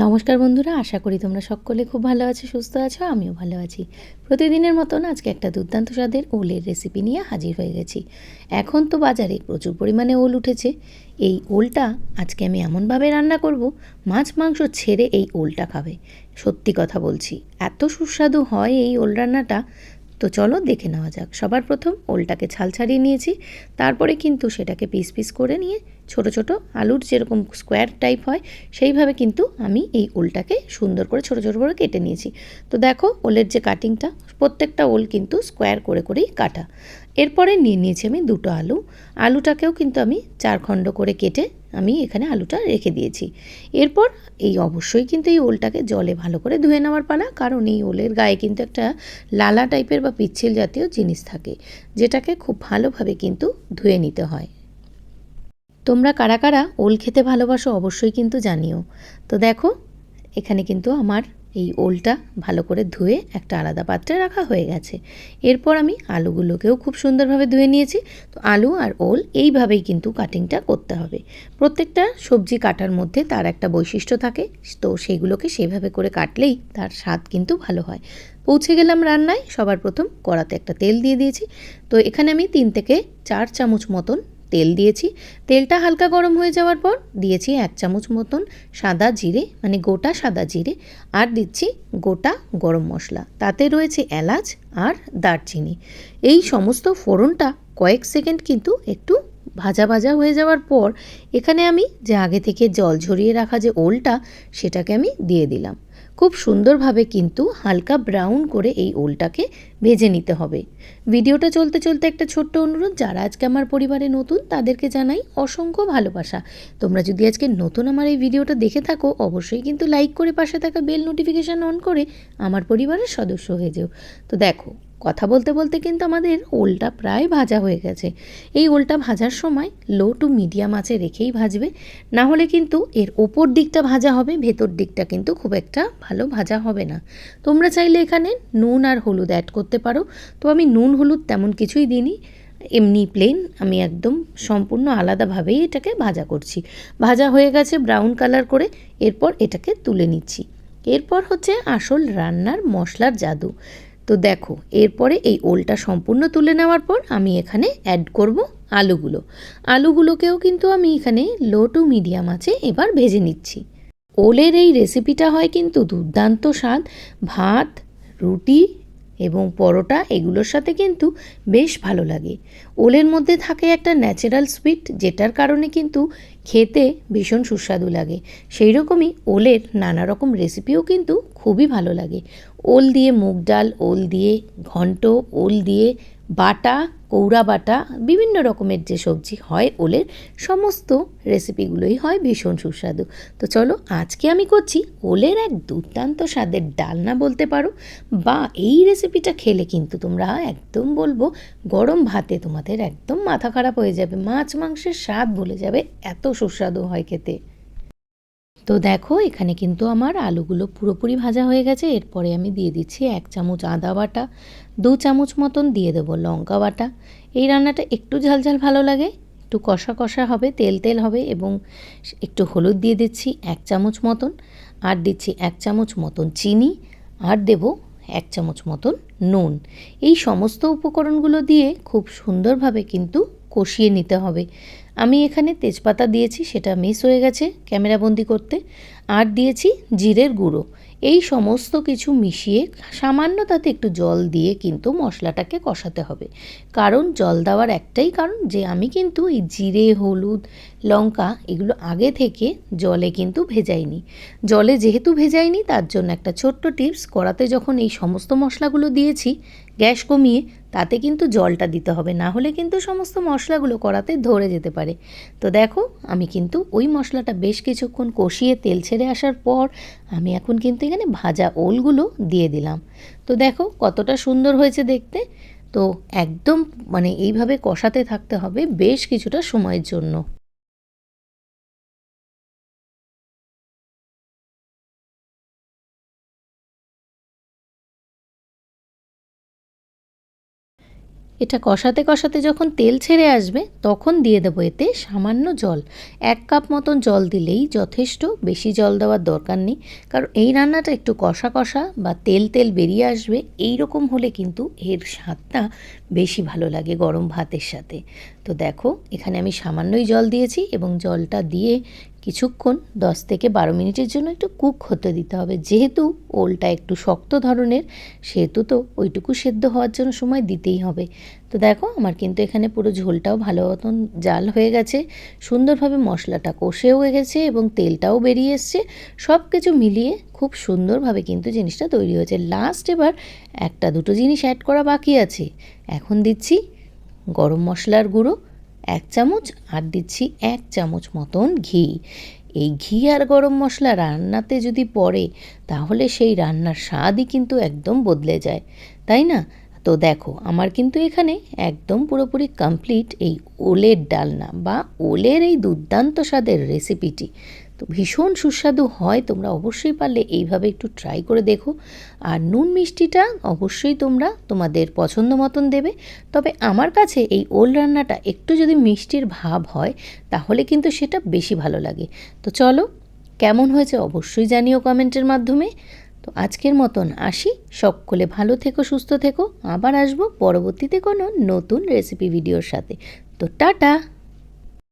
নমস্কার বন্ধুরা, আশা করি তোমরা সকলে খুব ভালো আছো, সুস্থ আছো, আমিও ভালো আছি। প্রতিদিনের মতন আজকে একটা দুর্দান্ত স্বাদের ওলের রেসিপি নিয়ে হাজির হয়ে গেছি। এখন তো বাজারে প্রচুর পরিমাণে ওল উঠেছে। এই ওলটা আজকে আমি এমনভাবে রান্না করব, মাছ মাংস ছেড়ে এই ওলটা খাবে। সত্যি কথা বলছি, এত সুস্বাদু হয় এই ওল রান্নাটা। তো চলো দেখে নেওয়া যাক। সবার প্রথম ওলটাকে ছাল ছাড়িয়ে নিয়েছি, তারপরে কিন্তু সেটাকে পিস পিস করে নিয়ে ছোট ছোট আলুর যেরকম স্কোয়ার টাইপ হয়, সেইভাবে কিন্তু আমি এই ওলটাকে সুন্দর করে ছোট ছোট করে কেটে নিয়েছি। তো দেখো ওলের যে কাটিংটা প্রত্যেকটা ওল কিন্তু স্কোয়ার করে করেই কাটা। এরপরে নিয়ে নিয়েছি আমি দুটো আলু। আলুটাকেও কিন্তু আমি চার খণ্ড করে কেটে আমি এখানে আলুটা রেখে দিয়েছি। এরপর এই অবশ্যই কিন্তু এই ওলটাকে জলে ভালো করে ধুয়ে নেওয়ার পালা, কারণ এই ওলের গায়ে কিন্তু একটা লালা টাইপের বা পিচ্ছিল জাতীয় জিনিস থাকে, যেটাকে খুব ভালোভাবে কিন্তু ধুয়ে নিতে হয়। তোমরা কারা কারা ওল খেতে ভালোবাসো অবশ্যই কিন্তু জানিও। তো দেখো, এখানে কিন্তু আমার এই ওলটা ভালো করে ধুয়ে একটা আলাদা পাত্রে রাখা হয়ে গেছে। এরপর আমি আলুগুলোকেও খুব সুন্দরভাবে ধুয়ে নিয়েছি। তো আলু আর ওল এইভাবেই কিন্তু কাটিংটা করতে হবে। প্রত্যেকটা সবজি কাটার মধ্যে তার একটা বৈশিষ্ট্য থাকে, তো সেগুলোকে সেভাবে করে কাটলেই তার স্বাদ কিন্তু ভালো হয়। পৌঁছে গেলাম রান্নায়, সবার প্রথম কড়াতে একটা তেল দিয়ে দিয়েছি। তো এখানে আমি তিন থেকে চার চামচ মতন তেল দিয়েছি। তেলটা হালকা গরম হয়ে যাওয়ার পর দিয়েছি এক চামচ মতন সাদা জিরে মানে গোটা সাদা জিরে, আর দিচ্ছি গোটা গরম মশলা। তাতে রয়েছে এলাচ আর দারচিনি। এই সমস্ত ফোড়নটা কয়েক সেকেন্ড কিন্তু একটু ভাজা ভাজা হয়ে যাওয়ার পর এখানে আমি যে আগে থেকে জল ঝরিয়ে রাখা যে ওলটা, সেটাকে আমি দিয়ে দিলাম। খুব সুন্দরভাবে কিন্তু হালকা ব্রাউন করে এই ওলটাকে ভেজে নিতে হবে। ভিডিওটা চলতে চলতে একটা ছোট্ট অনুরোধ, যারা আজকে আমার পরিবারে নতুন তাদেরকে জানাই অসংখ্য ভালোবাসা। তোমরা যদি আজকে নতুন আমার এই ভিডিওটা দেখে থাকো, অবশ্যই কিন্তু লাইক করে পাশে থাকা বেল নোটিফিকেশান অন করে আমার পরিবারের সদস্য হয়ে যেও। তো দেখো কথা বলতে বলতে কিন্তু আমাদের ওলটা প্রায় ভাজা হয়ে গেছে। এই ওলটা ভাজার সময় লো টু মিডিয়াম আঁচে রেখেই ভাজবে। না হলে কিন্তু এর ওপর দিকটা ভাজা হবে, ভেতর দিকটা কিন্তু খুব একটা ভালো ভাজা হবে না। তোমরা চাইলে এখানে নুন আর হলুদ অ্যাড করতে পারো। তো আমি নুন, হলুদ তেমন কিছুই দিইনি। এমনি প্লেন আমি একদম সম্পূর্ণ আলাদাভাবেই এটাকে ভাজা করছি। ভাজা হয়ে গেছে ব্রাউন কালার করে, এরপর এটাকে তুলে নিচ্ছি। এরপর হচ্ছে আসল রান্নার মশলার জাদু। তো দেখো, এরপরে এই ওলটা সম্পূর্ণ তুলে নেওয়ার পর আমি এখানে অ্যাড করব আলুগুলো। আলুগুলোকেও কিন্তু আমি এখানে লো টু মিডিয়াম আছে এবার ভেজে নিচ্ছি। ওলের এই রেসিপিটা হয় কিন্তু দুর্দান্ত স্বাদ। ভাত, রুটি এবং পরোটা এগুলোর সাথে কিন্তু বেশ ভালো লাগে। ওলের মধ্যে থাকে একটা ন্যাচারাল সুইট যেটার কারণে কিন্তু খেতে ভীষণ সুস্বাদু লাগে। সেই রকমই ওলের নানা রকম রেসিপিও কিন্তু খুবই ভালো লাগে। ওল দিয়ে মুগ ডাল, ওল দিয়ে ঘন্ট, ওল দিয়ে বাটা, কৌড়া বাটা, বিভিন্ন রকমের যে সবজি হয় ওলের সমস্ত রেসিপিগুলোই হয় ভীষণ সুস্বাদু। তো চলো আজকে আমি করছি ওলের এক দুর্দান্ত স্বাদের ডালনা বলতে পারো বা এই রেসিপিটা খেলে কিন্তু তোমরা একদম বলব গরম ভাতে তোমাদের একদম মাথা খারাপ হয়ে যাবে, মাছ মাংসের স্বাদ ভুলে যাবে, এত সুস্বাদু হয় খেতে। তো দেখো, এখানে কিন্তু আমার আলুগুলো পুরোপুরি ভাজা হয়ে গেছে। এরপরে আমি দিয়ে দিচ্ছি এক চামচ আদা বাটা, দু চামচ মতন দিয়ে দেবো লঙ্কা বাটা। এই রান্নাটা একটু ঝালঝাল ভালো লাগে, একটু কষা কষা হবে, তেল তেল হবে এবং একটু হলুদ দিয়ে দিচ্ছি এক চামচ মতন। আর দিচ্ছি এক চামচ মতন চিনি, আর দেব এক চামচ মতন নুন। এই সমস্ত উপকরণগুলো দিয়ে খুব সুন্দরভাবে কিন্তু কষিয়ে নিতে হবে। আমি এখানে তেজপাতা দিয়েছি সেটা মিস হয়ে গেছে ক্যামেরাবন্দি করতে। আর দিয়েছি জিরের গুঁড়ো। এই সমস্ত কিছু মিশিয়ে সামান্য তাতে একটু জল দিয়ে কিন্তু মশলাটাকে কষাতে হবে। কারণ জল দেওয়ার একটাই কারণ যে আমি কিন্তু এই জিরে, হলুদ, লঙ্কা এগুলো আগে থেকে জলে কিন্তু ভেজাইনি। জলে যেহেতু ভেজাইনি, তার জন্য একটা ছোট্ট টিপস, কড়াতে যখন এই সমস্ত মশলাগুলো দিয়েছি, গ্যাস কমিয়ে তাতে কিন্তু জলটা দিতে হবে। না হলে কিন্তু সমস্ত মশলাগুলো কড়াতে ধরে যেতে পারে। তো দেখো, আমি কিন্তু ওই মশলাটা বেশ কিছুক্ষণ কষিয়ে তেল ছেড়ে আসার পর আমি এখন কিন্তু এখানে ভাজা ওলগুলো দিয়ে দিলাম। তো দেখো কতটা সুন্দর হয়েছে দেখতে। তো একদম মানে এইভাবে কষাতে থাকতে হবে বেশ কিছুটা সময়ের জন্য। এটা কষাতে কষাতে যখন তেল ছেড়ে আসবে, তখন দিয়ে দেবো এতে সামান্য জল। এক কাপ মতন জল দিলেই যথেষ্ট, বেশি জল দেওয়ার দরকার নেই। কারণ এই রান্নাটা একটু কষা কষা বা তেল তেল বেরিয়ে আসবে এই রকম হলে কিন্তু এর স্বাদটা বেশি ভালো লাগে গরম ভাতের সাথে। তো দেখো, এখানে আমি সামান্যই জল দিয়েছি এবং জলটা দিয়ে কিছুক্ষণ দশ থেকে বারো মিনিটের জন্য একটু কুক হতে দিতে হবে। যেহেতু ওলটা একটু শক্ত ধরনের, সেহেতু তো ওইটুকু সেদ্ধ হওয়ার জন্য সময় দিতেই হবে। তো দেখো, আমার কিন্তু এখানে পুরো ঝোলটাও ভালো মতন জাল হয়ে গেছে। সুন্দরভাবে মশলাটা কষেও গেছে এবং তেলটাও বেরিয়ে এসছে। সব কিছু মিলিয়ে খুব সুন্দরভাবে কিন্তু জিনিসটা তৈরি হয়েছে। লাস্ট এবার একটা দুটো জিনিস অ্যাড করা বাকি আছে। এখন দিচ্ছি গরম মশলার গুঁড়ো এক চামচ আর দিচ্ছি এক চামচ মতন ঘি। এই ঘি আর গরম মশলা রান্নাতে যদি পড়ে, তাহলে সেই রান্নার স্বাদই কিন্তু একদম বদলে যায়, তাই না? তো দেখো, আমার কিন্তু এখানে একদম পুরোপুরি কমপ্লিট এই ওলের ডালনা বা ওলের এই দুর্দান্ত স্বাদের রেসিপিটি তো ভীষণ সুস্বাদু হয়, তোমরা অবশ্যই পারলে এইভাবে একটু ট্রাই করে দেখো। আর নুন মিষ্টিটা অবশ্যই তোমরা তোমাদের পছন্দ মতন দেবে। তবে আমার কাছে এই ওল রান্নাটা একটু যদি মিষ্টির ভাব হয়, তাহলে কিন্তু সেটা বেশি ভালো লাগে। তো চলো, কেমন হয়েছে অবশ্যই জানিও কমেন্টের মাধ্যমে। তো আজকের মতন আসি। সকলে ভালো থেকো, সুস্থ থেকো। আবার আসব পরবর্তীতে কোনো নতুন রেসিপি ভিডিওর সাথে। তো টাটা!